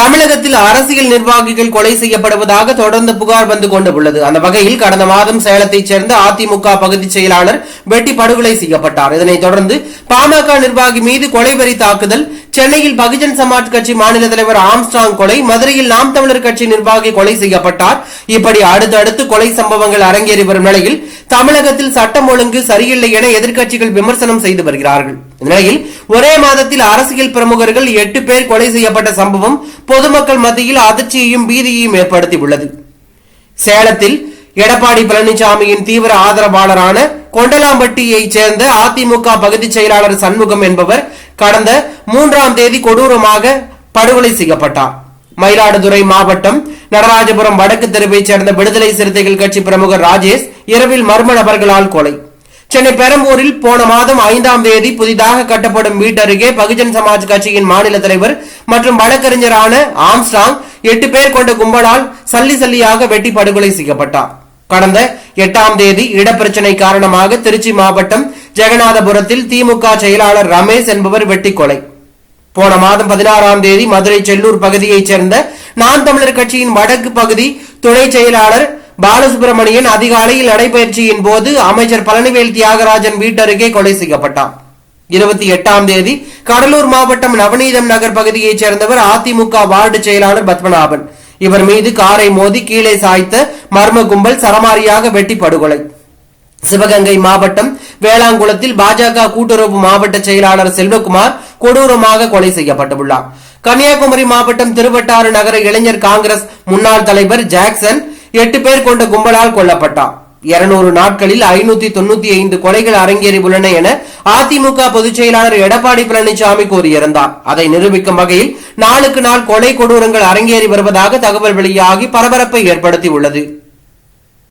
தமிழகத்தில் அரசியல் நிர்வாகிகள் கொலை செய்யப்படுவதாக தொடர்ந்து புகார் வந்து கொண்டுள்ளது. அந்த வகையில் கடந்த மாதம் சேலத்தைச் சேர்ந்த அதிமுக பகுதி செயலாளர் வெட்டி படுகொலை செய்யப்பட்டார். இதனைத் தொடர்ந்து பாமக நிர்வாகி மீது கொலைவெறி தாக்குதல் சென்னையில் பகுஜன் சமாஜ் கட்சி மாநில தலைவர் ஆம்ஸ்டாங் கொலை மதுரையில் நாம் தமிழர் கட்சி நிர்வாகி கொலை செய்யப்பட்டார். இப்படி அடுத்தடுத்து கொலை சம்பவங்கள் அரங்கேறி வரும் நிலையில் தமிழகத்தில் சட்டம் ஒழுங்கு சரியில்லை என எதிர்க்கட்சிகள் விமர்சனம் செய்து வருகிறார்கள். இந்நிலையில் ஒரே மாதத்தில் அரசியல் பிரமுகர்கள் எட்டு பேர் கொலை செய்யப்பட்ட சம்பவம் பொதுமக்கள் மத்தியில் அதிர்ச்சியையும் பீதியையும் ஏற்படுத்தியுள்ளது. சேலத்தில் எடப்பாடி பழனிசாமியின் தீவிர ஆதரவாளரான கொண்டலாம்பட்டியைச் சேர்ந்த அதிமுக பகுதிச் செயலாளர் சண்முகம் என்பவர் கடந்த மூன்றாம் தேதி கொடூரமாக படுகொலை செய்யப்பட்டார். மயிலாடுதுறை மாவட்டம் நடராஜபுரம் வடக்கு தெருவைச் சேர்ந்த விடுதலை சிறுத்தைகள் கட்சி பிரமுகர் ராஜேஷ் இரவில் மர்ம நபர்களால் கொலை. சென்னை பெரம்பூரில் போன மாதம் ஐந்தாம் தேதி புதிதாக கட்டப்படும் வீட்டருகே பகுஜன் சமாஜ் கட்சியின் மாநில தலைவர் மற்றும் வழக்கறிஞரான ஆம்ஸ்டாங் எட்டு பேர் கொண்ட கும்பலால் சல்லி சல்லியாக வெட்டி படுகொலை செய்யப்பட்டார். கடந்த எட்டாம் தேதி இடப்பிரச்சனை காரணமாக திருச்சி மாவட்டம் ஜெகநாதபுரத்தில் திமுக செயலாளர் ரமேஷ் என்பவர் வெட்டி கொலை. போன மாதம் பதினாறாம் தேதி மதுரை செல்லூர் பகுதியைச் சேர்ந்த நான் தமிழர் கட்சியின் வடக்கு பகுதி துணை செயலாளர் பாலசுப்ரமணியன் அதிகாலையில் நடைபயிற்சியின் போது அமைச்சர் பழனிவேல் தியாகராஜன் வீட்டருகே கொலை செய்யப்பட்டார் இருபத்தி எட்டாம் தேதி கடலூர் மாவட்டம் நவநீதம் நகர் பகுதியைச் சேர்ந்தவர் அதிமுக வார்டு செயலாளர் பத்மநாபன். இவர் மீது காரை மோதி கீழே சாய்த்த மர்ம கும்பல் சரமாரியாக வெட்டி படுகொலை. சிவகங்கை மாவட்டம் வேளாங்குளத்தில் பாஜக கூட்டுறவு மாவட்ட செயலாளர் செல்வகுமார் கொடூரமாக கொலை செய்யப்பட்டுள்ளார். கன்னியாகுமரி மாவட்டம் திருவட்டாறு நகர இளைஞர் காங்கிரஸ் முன்னாள் தலைவர் ஜாக்சன் எட்டு பேர் கொண்ட கும்பலால் கொல்லப்பட்டான். இருநூறு நாட்களில் ஐநூத்தி தொண்ணூத்தி ஐந்து கொலைகள் அரங்கேறி உள்ளன என அதிமுக பொதுச் செயலாளர் எடப்பாடி பழனிசாமி கூறியிருந்தார். அதை நிரூபிக்கும் வகையில் நாளுக்கு நாள் கொலை கொடூரங்கள் அரங்கேறி வருவதாக தகவல் வெளியாகி பரபரப்பை ஏற்படுத்தி உள்ளது